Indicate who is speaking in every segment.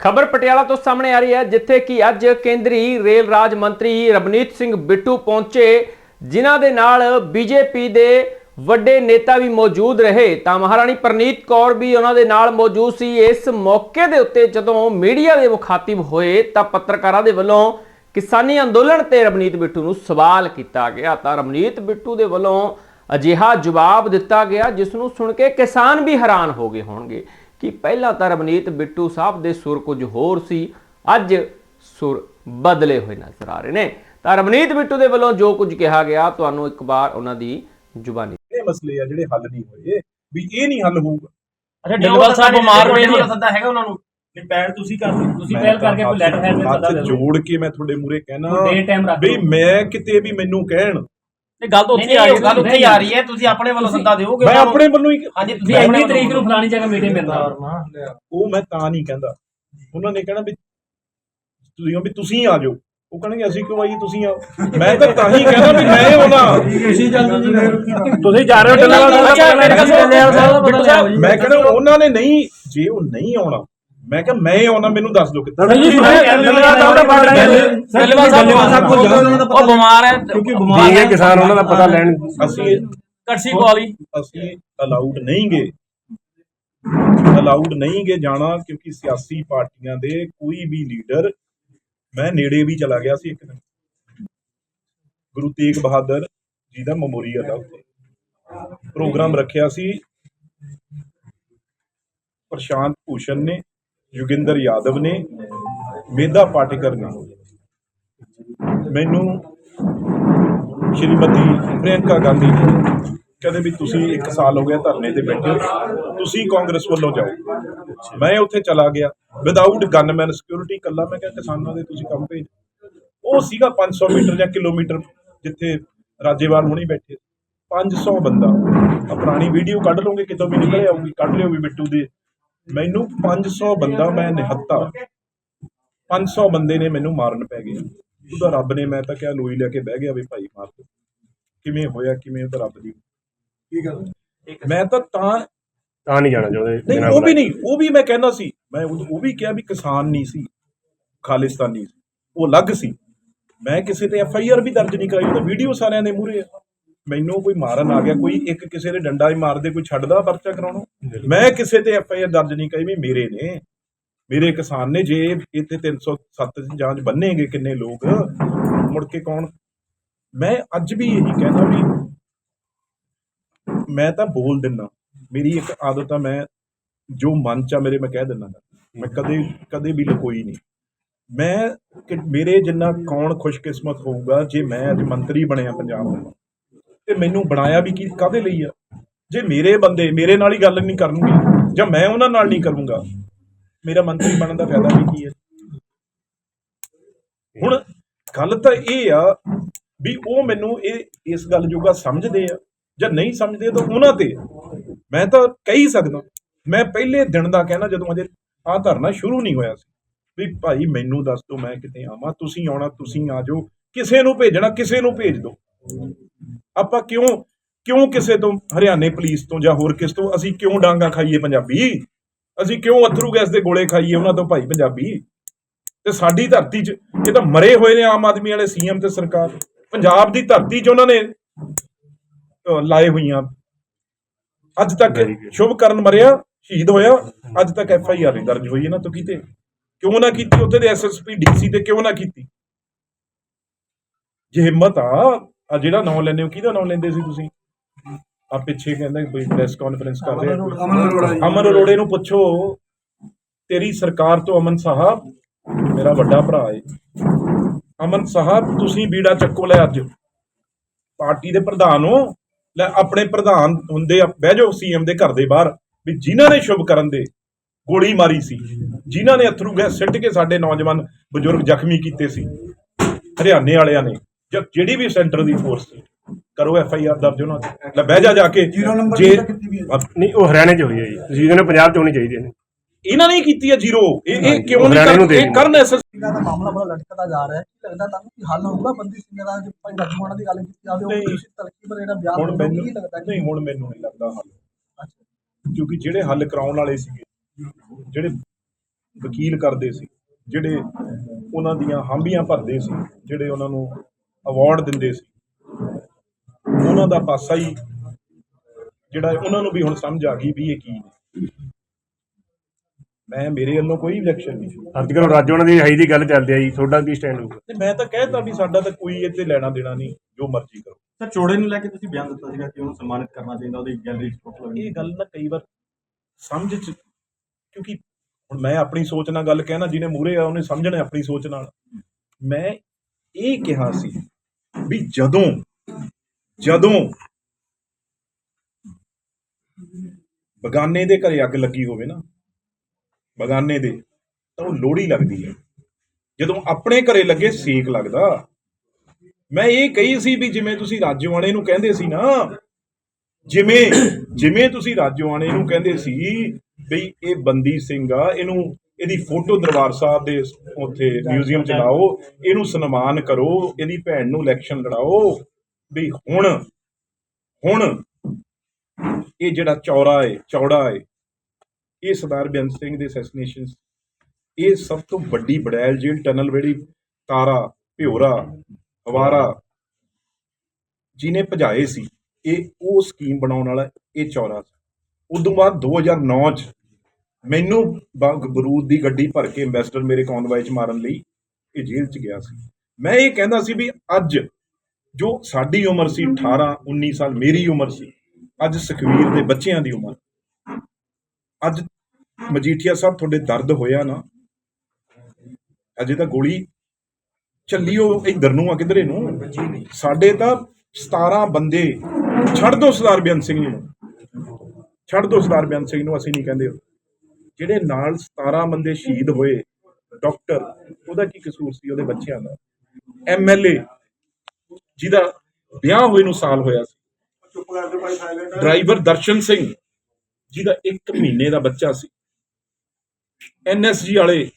Speaker 1: ਖਬਰ ਪਟਿਆਲਾ ਤੋਂ ਸਾਹਮਣੇ ਆ ਰਹੀ ਹੈ, ਜਿੱਥੇ ਕਿ ਅੱਜ ਕੇਂਦਰੀ ਰੇਲ ਰਾਜ ਮੰਤਰੀ ਰਵਨੀਤ ਸਿੰਘ ਬਿੱਟੂ ਪਹੁੰਚੇ। ਜਿਨ੍ਹਾਂ ਦੇ ਨਾਲ ਬੀਜੇਪੀ ਦੇ ਵੱਡੇ ਨੇਤਾ ਵੀ ਮੌਜੂਦ ਰਹੇ। ਤਾਂ ਮਹਾਰਾਣੀ ਪ੍ਰਨੀਤ ਕੌਰ ਵੀ ਉਹਨਾਂ ਦੇ ਨਾਲ ਮੌਜੂਦ ਸੀ। ਇਸ ਮੌਕੇ ਦੇ ਉੱਤੇ ਜਦੋਂ ਮੀਡੀਆ ਦੇ ਮੁਖਾਤਿਬ ਹੋਏ, ਤਾਂ ਪੱਤਰਕਾਰਾਂ ਦੇ ਵੱਲੋਂ ਕਿਸਾਨੀ ਅੰਦੋਲਨ ਤੇ ਰਵਨੀਤ ਬਿੱਟੂ ਨੂੰ ਸਵਾਲ ਕੀਤਾ ਗਿਆ। ਤਾਂ ਰਵਨੀਤ ਬਿੱਟੂ ਦੇ ਵੱਲੋਂ ਅਜਿਹਾ ਜਵਾਬ ਦਿੱਤਾ ਗਿਆ, ਜਿਸ ਨੂੰ ਸੁਣ ਕੇ ਕਿਸਾਨ ਵੀ ਹੈਰਾਨ ਹੋ ਗਏ ਹੋਣਗੇ। ਕਿ ਪਹਿਲਾਂ ਤਾਂ ਰਵਨੀਤ ਬਿੱਟੂ ਸਾਹਿਬ ਦੇ ਸੁਰ ਕੁਝ ਹੋਰ ਸੀ ਅੱਜ ਸੁਰ ਬਦਲੇ ਹੋਏ ਨਜ਼ਰ ਆ ਰਹੇ ਨੇ। ਤਾਂ ਰਵਨੀਤ ਬਿੱਟੂ ਦੇ ਵੱਲੋਂ ਜੋ ਕੁਝ ਕਿਹਾ ਗਿਆ ਤੁਹਾਨੂੰ ਇੱਕ ਵਾਰ ਉਹਨਾਂ ਦੀ ਜ਼ੁਬਾਨੀ
Speaker 2: ਇਹ ਮਸਲੇ ਆ ਜਿਹੜੇ ਹੱਲ ਨਹੀਂ ਹੋਏ ਵੀ ਇਹ ਨਹੀਂ ਹੱਲ ਹੋਊਗਾ।
Speaker 3: ਅੱਛਾ ਡਿਲਵਾਲ ਸਾਹਿਬ ਬਿਮਾਰ ਪਏ ਨੇ।
Speaker 4: ਸੱਦਾ ਹੈਗਾ ਉਹਨਾਂ ਨੂੰ
Speaker 5: ਤੇ ਪੈਰ ਤੁਸੀਂ ਕਰ
Speaker 3: ਤੁਸੀਂ ਪਹਿਲ ਕਰਕੇ ਕੋਈ ਲੈਟਰ ਹੈਡ ਸੱਦਾ ਦੇ
Speaker 2: ਜੋੜ ਕੇ ਮੈਂ ਤੁਹਾਡੇ ਮੂਰੇ ਕਹਿਣਾ ਵੀ ਮੈਂ ਕਿਤੇ ਵੀ ਮੈਨੂੰ ਕਹਿਣ
Speaker 4: ਇਹ ਗੱਲ ਤਾਂ ਉੱਥੇ ਆ ਰਹੀ ਹੈ ਗੱਲ ਉੱਥੇ ਹੀ ਆ ਰਹੀ ਹੈ ਤੁਸੀਂ ਆਪਣੇ ਵੱਲੋਂ ਸੱਦਾ ਦਿਓਗੇ
Speaker 2: ਮੈਂ। ਆਪਣੇ ਵੱਲੋਂ ਹੀ
Speaker 4: ਹਾਂਜੀ
Speaker 3: ਤੁਸੀਂ ਇੰਨੀ ਤਰੀਕ ਨੂੰ ਫਲਾਣੀ ਜਗ੍ਹਾ ਮੀਟਿੰਗ ਕਰਨਾ
Speaker 2: ਉਹ ਮੈਂ ਤਾਂ ਨਹੀਂ ਕਹਿੰਦਾ। ਉਹਨਾਂ ਨੇ ਕਹਿਣਾ ਵੀ ਤੁਸੀਂ ਵੀ ਤੁਸੀਂ ਆ ਜਾਓ। ਉਹ ਕਹਿਣਗੇ ਅਸੀਂ ਕਿਉਂ ਆਈਏ ਤੁਸੀਂ ਆਓ। ਮੈਂ ਤਾਂ ਤਾਂ ਹੀ ਕਹਿੰਦਾ ਵੀ ਮੈਂ ਆਉਣਾ
Speaker 5: ਤੁਸੀਂ ਜਲਦੀ
Speaker 3: ਤੁਸੀਂ ਜਾ ਰਹੇ ਹੋ ਜੀ
Speaker 2: ਮੈਂ ਕਹਿੰਦਾ ਉਹਨਾਂ ਨੇ ਨਹੀਂ ਜੇ ਉਹ ਨਹੀਂ ਆਉਣਾ ਮੈਂ ਕਿਹਾ ਮੈਂ ਆਉਣਾ ਮੈਨੂੰ ਦੱਸ ਦਿਓ ਕਿੱਥੇ।
Speaker 3: ਜੀ ਡੱਲੇਵਾਲ ਸਾਹਿਬ ਦਾ ਪਤਾ
Speaker 4: ਡੱਲੇਵਾਲ ਸਾਹਿਬ ਉਹ ਬਿਮਾਰ ਹੈ
Speaker 5: ਕਿਉਂਕਿ
Speaker 4: ਬਿਮਾਰ ਹੈ
Speaker 3: ਕਿਸਾਨ ਉਹਨਾਂ ਦਾ ਪਤਾ ਲੈਣ
Speaker 2: ਅਸੀਂ
Speaker 4: ਕੜਸੀ ਪਵਾਲੀ
Speaker 2: ਅਸੀਂ ਅਲਾਉਡ ਨਹੀਂ ਗਏ ਅਲਾਉਡ ਨਹੀਂ ਗਏ ਜਾਣਾ ਕਿਉਂਕਿ ਸਿਆਸੀ ਪਾਰਟੀਆਂ ਦੇ ਕੋਈ ਵੀ ਲੀਡਰ ਮੈਂ ਨੇੜੇ ਵੀ ਚਲਾ ਗਿਆ ਸੀ ਇੱਕ ਦਿਨ। ਗੁਰੂ ਤੇਗ ਬਹਾਦਰ ਜੀ ਦਾ ਮੈਮੋਰੀਅਲ ਆ ਉੱਥੇ। ਪ੍ਰੋਗਰਾਮ ਰੱਖਿਆ ਸੀ। ਪ੍ਰਸ਼ਾਂਤ ਭੂਸ਼ਣ ਨੇ ਯੋਗਿੰਦਰ ਯਾਦਵ ਨੇ, ਮੇਧਾ ਪਾਟਿਕਰ ਨੇ। ਮੈਨੂੰ ਸ਼੍ਰੀਮਤੀ ਪ੍ਰਿਯੰਕਾ ਗਾਂਧੀ ਜੀ ਕਹਿੰਦੇ ਵੀ ਤੁਸੀਂ 1 ਸਾਲ ਹੋ ਗਿਆ ਧਰਨੇ ਤੇ ਬੈਠੇ ਤੁਸੀਂ ਕਾਂਗਰਸ ਵੱਲੋਂ ਜਾਓ। ਮੈਂ ਉੱਥੇ ਚਲਾ ਗਿਆ ਵਿਦਆਊਟ ਗਨਮੈਨ ਸਿਕਿਉਰਿਟੀ ਕੱਲਾ ਮੈਂ ਕਿਹਾ ਕਿਸਾਨਾਂ ਦੇ ਤੁਸੀਂ ਕੰਮ ਭੇਜ। ਉਹ ਸੀਗਾ 500 ਮੀਟਰ ਜਾਂ ਕਿਲੋਮੀਟਰ ਜਿੱਥੇ ਰਾਜੇਵਾਲ ਹੁਣੀ ਬੈਠੇ। 500 ਬੰਦਾ। ਆ ਪੁਰਾਣੀ ਵੀਡੀਓ ਕੱਢ ਲਓਗੇ, ਕਿਤੋਂ ਵੀ ਨਿਕਲ ਆਊਗੀ, ਕੱਢ ਲਿਓ ਵੀ ਬਿੱਟੂ ਦੀ। ਮੈਨੂੰ 500 ਬੰਦਾ ਮੈਂ ਨਿਹੱਤਾ। 500 ਬੰਦੇ ਨੇ ਮੈਨੂੰ ਮਾਰਨ ਪੈ ਗਏ। ਉਹਦਾ ਰੱਬ ਨੇ ਮੈਂ ਤਾਂ ਕਿਹਾ ਲੋਈ ਲੈ ਕੇ ਬਹਿ ਗਿਆ ਵੀ ਭਾਈ ਮਾਰ ਦੋ। ਕਿਵੇਂ ਹੋਇਆ ਕਿਵੇਂ ਉਹਦਾ ਰੱਬ ਦੀ?
Speaker 5: ਕੀ ਗੱਲ?
Speaker 2: ਮੈਂ ਤਾਂ ਤਾਂ
Speaker 6: ਤਾਂ ਨਹੀਂ ਜਾਣਾ ਚਾਹੁੰਦੇ
Speaker 2: ਨਹੀਂ ਉਹ ਵੀ ਨਹੀਂ ਉਹ ਵੀ ਮੈਂ ਕਹਿੰਦਾ ਸੀ। ਮੈਂ ਉਹ ਵੀ ਕਿਹਾ ਵੀ ਕਿਸਾਨ ਨਹੀਂ ਸੀ ਖਾਲਿਸਤਾਨੀ ਸੀ। ਉਹ ਅਲੱਗ ਸੀ। ਮੈਂ ਕਿਸੇ ਤੇ ਐਫ ਆਈ ਆਰ ਵੀ ਦਰਜ ਨਹੀਂ ਕਰਾਈ ਉਹ ਤਾਂ ਵੀਡੀਓ ਸਾਰਿਆਂ ਦੇ ਮੂਹਰੇ ਆ। ਮੈਨੂੰ ਕੋਈ ਮਾਰਨ ਆ ਗਿਆ, ਕੋਈ ਇੱਕ ਕਿਸੇ ਦੇ ਡੰਡਾ ਹੀ ਮਾਰਦੇ, ਕੋਈ ਛੱਡਦਾ ਪਰਚਾ ਕਰਾਉਣਾ? ਮੈਂ ਕਿਸੇ ਤੇ ਐਫ ਆਈ ਆਰ ਦਰਜ ਨਹੀਂ ਕਰਾਈ ਵੀ ਮੇਰੇ ਨੇ। ਮੇਰੇ ਕਿਸਾਨ ਨੇ ਜੇ ਇੱਥੇ 307 ਜਾਂਚ ਬੰਨੇਗੇ ਕਿੰਨੇ ਲੋਕ, ਮੁੜ ਕੇ ਕੌਣ? ਮੈਂ ਅੱਜ ਵੀ ਇਹੀ ਕਹਿੰਦਾ ਵੀ ਮੈਂ ਤਾਂ ਬੋਲ ਦਿੰਦਾ, ਮੇਰੀ ਇੱਕ ਆਦਤ ਆ, ਮੈਂ ਜੋ ਮਨ ਚ ਆ, ਮੇਰੇ ਮੈਂ ਕਹਿ ਦਿੰਦਾ। ਮੈਂ ਕਦੇ ਕਦੇ ਵੀ ਲਕੋਈ ਨਹੀਂ। ਮੈਂ ਮੇਰੇ ਜਿੰਨਾ ਕੌਣ ਖੁਸ਼ਕਿਸਮਤ ਹੋਊਗਾ, ਜੇ ਮੈਂ ਅੱਜ ਮੰਤਰੀ ਬਣਿਆ ਪੰਜਾਬ ਦਾ। ਤੇ ਮੈਨੂੰ ਬਣਾਇਆ ਵੀ ਕੀ ਕਾਦੇ ਲਈ ਆ? ਜੇ ਮੇਰੇ ਬੰਦੇ ਮੇਰੇ ਨਾਲ ਹੀ ਗੱਲ ਨਹੀਂ ਕਰਨਗੇ, ਜਾਂ ਮੈਂ ਉਹਨਾਂ ਨਾਲ ਨਹੀਂ ਕਰੂੰਗਾ, ਮੇਰਾ ਮੰਤਰੀ ਬਣਨ ਦਾ ਫਾਇਦਾ ਵੀ ਕੀ ਹੈ? ਹੁਣ ਗੱਲ ਤਾਂ ਇਹ ਆ ਵੀ ਉਹ ਮੈਨੂੰ ਇਹ, ਇਸ ਗੱਲ ਜੋਗਾ ਸਮਝਦੇ ਆ, ਜਾਂ ਨਹੀਂ ਸਮਝਦੇ ਤਾਂ ਉਹਨਾਂ ਤੇ। ਆ। ਮੈਂ ਤਾਂ ਕਹਿ ਹੀ ਸਕਦਾ, ਮੈਂ ਪਹਿਲੇ ਦਿਨ ਦਾ ਕਹਿਣਾ ਜਦੋਂ ਅਜੇ ਆ ਧਰਨਾ ਸ਼ੁਰੂ ਨਹੀਂ ਹੋਇਆ ਸੀ, ਵੀ ਭਾਈ ਮੈਨੂੰ ਦੱਸ ਦਿਓ ਮੈਂ ਕਿਤੇ ਆਵਾਂ, ਤੁਸੀਂ ਆਉਣਾ, ਤੁਸੀਂ ਆ ਜਾਓ, ਕਿਸੇ ਨੂੰ ਭੇਜਣਾ, ਕਿਸੇ ਨੂੰ ਭੇਜ ਦਿਓ। ਆਪਾਂ ਕਿਉਂ ਕਿਉਂ ਕਿਸੇ ਤੋਂ ਹਰਿਆਣੇ ਪੁਲਿਸ ਤੋਂ ਜਾਂ ਹੋਰ ਕਿਸ ਤੋਂ ਅਸੀਂ ਕਿਉਂ ਡਾਂਗਾ ਖਾਈਏ ਪੰਜਾਬੀ? ਅਸੀਂ ਕਿਉਂ ਅਥਰੂ ਗੈਸ ਦੇ ਗੋਲੇ ਖਾਈਏ ਉਹਨਾਂ ਤੋਂ ਭਾਈ ਪੰਜਾਬੀ? ਤੇ ਸਾਡੀ ਧਰਤੀ 'ਚ ਇਹ ਤਾਂ ਮਰੇ ਹੋਏ ਨੇ ਆਮ ਆਦਮੀ ਵਾਲੇ ਸੀਐਮ ਤੇ ਸਰਕਾਰ। ਪੰਜਾਬ ਦੀ ਧਰਤੀ 'ਚ ਉਹਨਾਂ ਨੇ ਲਾਏ ਹੋਈਆਂ। ਅੱਜ ਤੱਕ. ਸ਼ੁਭ ਕਰਨ ਮਰਿਆ ਸ਼ਹੀਦ ਹੋਇਆ। ਅੱਜ ਤੱਕ ਐਫ ਆਈ ਆਰ ਨਹੀਂ ਦਰਜ ਹੋਈ ਇਹਨਾਂ ਤੋਂ ਕੀਤੇ। ਕਿਉਂ ਨਾ ਕੀਤੀ ਉੱਥੇ ਦੇ ਐਸਐਸਪੀ ਡੀਸੀ ਤੇ ਕਿਉਂ ਨਾ ਕੀਤੀ? ਜੇ ਹਿੰਮਤ ਆ ਆ ਜਿਹੜਾ ਨਾਮ ਲੈਂਦੇ ਹੋ ਕਿਹਦਾ ਨਾਮ ਲੈਂਦੇ ਸੀ ਤੁਸੀਂ ਆ ਪਿੱਛੇ ਕਹਿੰਦਾ ਕੋਈ ਪ੍ਰੈਸ ਕਾਨਫਰੰਸ ਕਰ ਰਿਹਾ ਕੋਈ।
Speaker 5: ਅਮਨ ਅਰੋੜਾ ਜੀ।
Speaker 2: ਅਮਨ ਅਰੋੜੇ ਨੂੰ ਪੁੱਛੋ ਤੇਰੀ ਸਰਕਾਰ ਤੋਂ ਅਮਨ ਸਾਹਿਬ ਮੇਰਾ ਵੱਡਾ ਭਰਾ ਹੈ ਅਮਨ ਸਾਹਿਬ ਤੁਸੀਂ ਬੀੜਾ ਚੱਕੋ ਲੈ ਅੱਜ ਪਾਰਟੀ ਦੇ ਪ੍ਰਧਾਨ ਹੋ ਲੈ ਆਪਣੇ ਪ੍ਰਧਾਨ ਹੁੰਦੇ ਆ ਬਹਿ ਜਾਓ ਸੀਐਮ ਦੇ ਘਰ ਦੇ ਬਾਹਰ ਵੀ ਜਿਨ੍ਹਾਂ ਨੇ ਸ਼ੁਭ ਕਰਨ ਦੇ ਗੋਲੀ ਮਾਰੀ ਸੀ ਜਿਨ੍ਹਾਂ ਨੇ ਅਥਰੂ ਗੈਸ ਸਿੱਟ ਕੇ ਸਾਡੇ ਨੌਜਵਾਨ ਬਜ਼ੁਰਗ ਜ਼ਖਮੀ ਕੀਤੇ ਸੀ ਹਰਿਆਣੇ ਵਾਲਿਆਂ ਨੇ ਜਾਂ ਜਿਹੜੀ ਵੀ ਸੈਂਟਰ ਦੀ ਫੋਰਸ ਸੀ ਕਰੋ ਐਫ ਆਈ ਆਰ ਦਰਜ ਉਹਨਾਂ ਤੇ। ਲੈ ਬਹਿ ਜਾ ਜਾ ਕੇ।
Speaker 5: ਜ਼ੀਰੋ ਨੰਬਰ
Speaker 2: ਜੇ।
Speaker 6: ਨਹੀਂ ਉਹ ਹਰਿਆਣੇ 'ਚ ਹੋਈ ਹੈ ਜੀ। ਤੁਸੀਂ ਇਹਦੇ ਨਾਲ ਪੰਜਾਬ 'ਚ ਹੋਣੀ ਚਾਹੀਦੀ ਹੈ
Speaker 2: ਇਹਨਾਂ ਨੇ ਹੀ ਕੀਤੀ ਹੈ ਜ਼ੀਰੋ। ਇਹ ਇਹ ਕਿਉਂ ਨਹੀਂ
Speaker 6: ਨੂੰ
Speaker 2: ਕਰ ਇਹ ਕਰਨ ਐਸਐਸ
Speaker 7: ਸਿੰਘਾਂ ਦਾ ਮਾਮਲਾ ਬੜਾ ਲਟਕਦਾ ਜਾ ਰਿਹਾ ਹੈ। ਲੱਗਦਾ ਤੁਹਾਨੂੰ ਕਿ ਹੱਲ ਹੋਊਗਾ ਬੰਦੀ ਸਿੰਘਾਂ ਦਾ ਜੇ ਪੰਜ ਲਖਮਾਣਾ ਦੀ ਗੱਲ ਕੀਤੀ ਜਾਵੇ
Speaker 2: ਨਹੀਂ।
Speaker 7: ਉਹ ਤੁਸੀਂ ਤਰੱਕੀ ਪਰ ਜਿਹੜਾ ਬਿਆਨ
Speaker 2: ਹੁਣ ਮੈਨੂੰ
Speaker 7: ਕੀ ਲੱਗਦਾ
Speaker 2: ਨਹੀਂ ਹੁਣ ਮੈਨੂੰ ਨਹੀਂ ਲੱਗਦਾ ਹੱਲ। ਕਿਉਂਕਿ ਜਿਹੜੇ ਹੱਲ ਕਰਾਉਣ ਵਾਲੇ ਸੀਗੇ ਜਿਹੜੇ ਵਕੀਲ ਕਰਦੇ ਸੀ ਜਿਹੜੇ ਉਹਨਾਂ ਦੀਆਂ ਹਾਮੀਆਂ ਭਰਦੇ ਸੀ ਜਿਹੜੇ ਉਹਨਾਂ ਨੂੰ ਅਵਾਰਡ ਦਿੰਦੇ ਸੀ। ਉਹਨਾਂ ਦਾ ਪਾਸਾ ਹੀ ਜਿਹੜਾ ਉਹਨਾਂ ਨੂੰ ਵੀ ਹੁਣ ਸਮਝ ਆ ਗਈ ਵੀ ਇਹ ਕੀ ਨੇ। ਮੈਂ ਮੇਰੇ ਵੱਲੋਂ ਕੋਈ objection ਨਹੀਂ
Speaker 6: ਕੱਲ੍ਹ ਰਾਜੋਂ ਦੀ ਹਾਈ ਦੀ ਗੱਲ ਚੱਲਦੀ ਆ ਜੀ ਤੁਹਾਡਾ ਕੀ ਸਟੈਂਡ ਹੋਊਗਾ?
Speaker 2: ਤੇ ਮੈਂ ਤਾਂ ਕਹਿਤਾ ਵੀ ਸਾਡਾ ਤਾਂ ਕੋਈ ਇੱਥੇ ਲੈਣਾ ਦੇਣਾ ਨਹੀਂ ਜੋ ਮਰਜ਼ੀ ਕਰੋ।
Speaker 5: ਸਰ ਚੋੜੇ ਨੂੰ ਲੈ ਕੇ ਤੁਸੀਂ ਬਿਆਨ ਦਿੱਤਾ ਸੀਗਾ ਕਿ ਉਹਨੂੰ ਸਨਮਾਨਿਤ ਕਰਨਾ ਚਾਹੀਦਾ ਉਹਦੀ ਗੈਲਰੀ 'ਚ ਫੋਟੋ ਲੱਗਣੀ
Speaker 2: ਇਹ ਗੱਲ ਨਾ ਕਈ ਵਾਰ ਸਮਝ ਚ ਕਿਉਂਕਿ ਹੁਣ ਮੈਂ ਆਪਣੀ ਸੋਚ ਨਾਲ ਗੱਲ ਕਹਿਣਾ ਜਿਹਨੇ ਮੂਰੇ ਆ ਉਹਨੇ ਸਮਝਣਾ ਆਪਣੀ ਸੋਚ ਨਾਲ। ਮੈਂ ਇਹ ਕਿਹਾ ਸੀ ਵੀ ਜਦੋਂ ਜਦੋਂ ਬਗਾਨੇ ਦੇ ਘਰੇ ਅੱਗ ਲੱਗੀ ਹੋਵੇ ਨਾ, ਬਗਾਨੇ ਦੇ, ਤਾਂ ਉਹ ਲੋੜੀ ਲੱਗਦੀ ਹੈ। ਜਦੋਂ ਆਪਣੇ ਘਰੇ ਲੱਗੇ ਸੇਕ ਲੱਗਦਾ। ਮੈਂ ਇਹ ਕਹੀ ਸੀ ਵੀ ਜਿਵੇਂ ਤੁਸੀਂ ਰਾਜਵਾਣੇ ਨੂੰ ਕਹਿੰਦੇ ਸੀ ਨਾ, ਜਿਵੇਂ ਜਿਵੇਂ ਤੁਸੀਂ ਰਾਜਵਾਣੇ ਨੂੰ ਕਹਿੰਦੇ ਸੀ, ਬਈ ਇਹ ਬੰਦੀ ਸਿੰਘ ਆ, ਇਹਨੂੰ ਇਹਦੀ ਫੋਟੋ ਦਰਬਾਰ ਸਾਹਿਬ ਦੇ ਉੱਥੇ ਮਿਊਜ਼ੀਅਮ ਚ ਲਾਓ, ਇਹਨੂੰ ਸਨਮਾਨ ਕਰੋ, ਇਹਦੀ ਭੈਣ ਨੂੰ ਇਲੈਕਸ਼ਨ ਲੜਾਓ, ਵੀ ਹੁਣ ਹੁਣ ਇਹ ਜਿਹੜਾ ਚੌਰਾ ਏ, ਚੌੜਾ ਹੈ ਇਹ ਸਰਦਾਰ ਬੇਅੰਤ ਸਿੰਘ ਦੇ ਅਸੈਸੀਨੇਸ਼ਨ ਇਹ ਸਭ ਤੋਂ ਵੱਡੀ ਬੜੈਲ ਜੇਲ ਟਨਲ ਜਿਹੜੀ ਤਾਰਾ, ਭਿਓਰਾ ਹਵਾਰਾ ਜਿਹਨੇ ਭਜਾਏ ਸੀ, ਇਹ ਉਹ ਸਕੀਮ ਬਣਾਉਣ ਵਾਲਾ ਇਹ ਚੌਰਾ ਸੀ। ਉਦੋਂ ਬਾਅਦ 2009 ਚ ਮੈਨੂੰ ਬ- ਬਰੂਦ ਦੀ ਗੱਡੀ ਭਰ ਕੇ ਇਨਵੈਸਟਰ ਮੇਰੇ ਕੌਨਵਾਈ ਚ ਮਾਰਨ ਲਈ ਇਹ ਜੇਲ੍ਹ ਚ ਗਿਆ ਸੀ। ਮੈਂ ਇਹ ਕਹਿੰਦਾ ਸੀ ਵੀ ਅੱਜ ਜੋ ਸਾਡੀ ਉਮਰ ਸੀ 18 19 ਸਾਲ ਮੇਰੀ ਉਮਰ ਸੀ ਅੱਜ ਸੁਖਵੀਰ ਦੇ ਬੱਚਿਆਂ ਦੀ ਉਮਰ। ਅੱਜ ਮਜੀਠੀਆ ਸਾਹਿਬ ਤੁਹਾਡੇ ਦਰਦ ਹੋਇਆ ਨਾ ਅਜੇ ਤਾਂ ਗੋਲੀ ਚੱਲੀ ਉਹ ਇਧਰ ਨੂੰ ਆ ਕਿਧਰੇ ਨੂੰ? ਸਾਡੇ ਤਾਂ 17 ਬੰਦੇ ਛੱਡ ਦੋ ਸਰਦਾਰ ਬੇਅੰਤ ਸਿੰਘ ਨੂੰ। ਛੱਡ ਦੋ ਸਰਦਾਰ ਬੇਅੰਤ ਸਿੰਘ ਨੂੰ ਅਸੀਂ ਨਹੀਂ ਕਹਿੰਦੇ। ਜਿਹੜੇ ਨਾਲ 17 ਬੰਦੇ ਸ਼ਹੀਦ ਹੋਏ ਡਾਕਟਰ ਉਹਦਾ ਕੀ ਕਸੂਰ ਸੀ ਉਹਦੇ ਬੱਚਿਆਂ ਦਾ? ਐਮਐਲਏ ਜਿਹਦਾ ਵਿਆਹ ਹੋਏ ਨੂੰ ਸਾਲ ਹੋਇਆ ਸੀ। ਡਰਾਈਵਰ ਦਰਸ਼ਨ ਸਿੰਘ, ਜਿਹਦਾ 1 ਮਹੀਨੇ ਦਾ ਬੱਚਾ ਸੀ। ਐਨਐਸਜੀ ਵਾਲੇ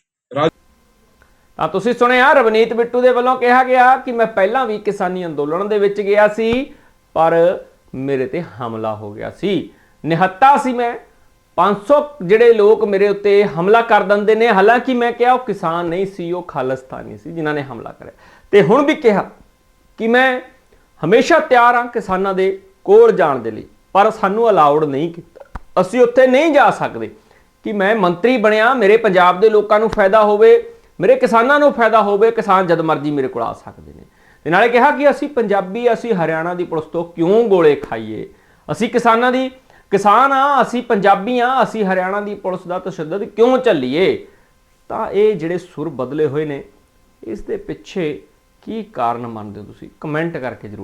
Speaker 1: ਤਾਂ ਤੁਸੀਂ ਸੁਣਿਆ, ਰਵਨੀਤ ਬਿੱਟੂ ਦੇ ਵੱਲੋਂ ਕਿਹਾ ਗਿਆ ਕਿ ਮੈਂ ਪਹਿਲਾਂ ਵੀ ਕਿਸਾਨੀ ਅੰਦੋਲਨ ਦੇ ਵਿੱਚ ਗਿਆ ਸੀ, ਪਰ ਮੇਰੇ ਤੇ ਹਮਲਾ ਹੋ ਗਿਆ ਸੀ। ਨਿਹੱਤਾ ਸੀ ਮੈਂ। 500 ਜਿਹੜੇ ਲੋਕ ਮੇਰੇ ਉੱਤੇ ਹਮਲਾ ਕਰ ਦਿੰਦੇ ਨੇ, ਹਾਲਾਂਕਿ ਮੈਂ ਕਿਹਾ ਉਹ ਕਿਸਾਨ ਨਹੀਂ ਸੀ, ਉਹ ਖਾਲਿਸਤਾਨੀ ਸੀ ਜਿਨ੍ਹਾਂ ਨੇ ਹਮਲਾ ਕਰਿਆ। ਤੇ ਹੁਣ ਵੀ ਕਿਹਾ ਕਿ ਮੈਂ ਹਮੇਸ਼ਾ ਤਿਆਰ ਹਾਂ ਕਿਸਾਨਾਂ ਦੇ ਕੋਲ ਜਾਣ ਦੇ ਲਈ, ਪਰ ਸਾਨੂੰ ਅਲਾਉਡ ਨਹੀਂ ਕੀਤਾ। ਅਸੀਂ ਉੱਥੇ ਨਹੀਂ ਜਾ ਸਕਦੇ ਕਿ ਮੈਂ ਮੰਤਰੀ ਬਣਿਆ, ਮੇਰੇ ਪੰਜਾਬ ਦੇ ਲੋਕਾਂ ਨੂੰ ਫਾਇਦਾ ਹੋਵੇ, ਮੇਰੇ ਕਿਸਾਨਾਂ ਨੂੰ ਫਾਇਦਾ ਹੋਵੇ, ਕਿਸਾਨ ਜਦ ਮਰਜ਼ੀ ਮੇਰੇ ਕੋਲ ਆ ਸਕਦੇ ਨੇ। ਤੇ ਨਾਲੇ ਕਿਹਾ ਕਿ ਅਸੀਂ ਪੰਜਾਬੀ, ਅਸੀਂ ਹਰਿਆਣਾ ਦੀ ਪੁਲਿਸ ਤੋਂ ਕਿਉਂ ਗੋਲੇ ਖਾਈਏ? ਅਸੀਂ ਕਿਸਾਨਾਂ ਦੀ ਕਿਸਾਨ ਆ, ਅਸੀਂ ਪੰਜਾਬੀ ਆ, ਅਸੀਂ ਹਰਿਆਣਾ ਦੀ ਪੁਲਿਸ ਦਾ ਤਸ਼ੱਦਦ ਕਿਉਂ ਚੱਲੀਏ ਤਾਂ ਇਹ ਜਿਹੜੇ ਸੁਰ ਬਦਲੇ ਹੋਏ ਨੇ, ਇਸ ਦੇ ਪਿੱਛੇ ਕੀ ਕਾਰਨ ਮੰਨਦੇ ਹੋ ਤੁਸੀਂ? ਕਮੈਂਟ ਕਰਕੇ ਜਰੂਰ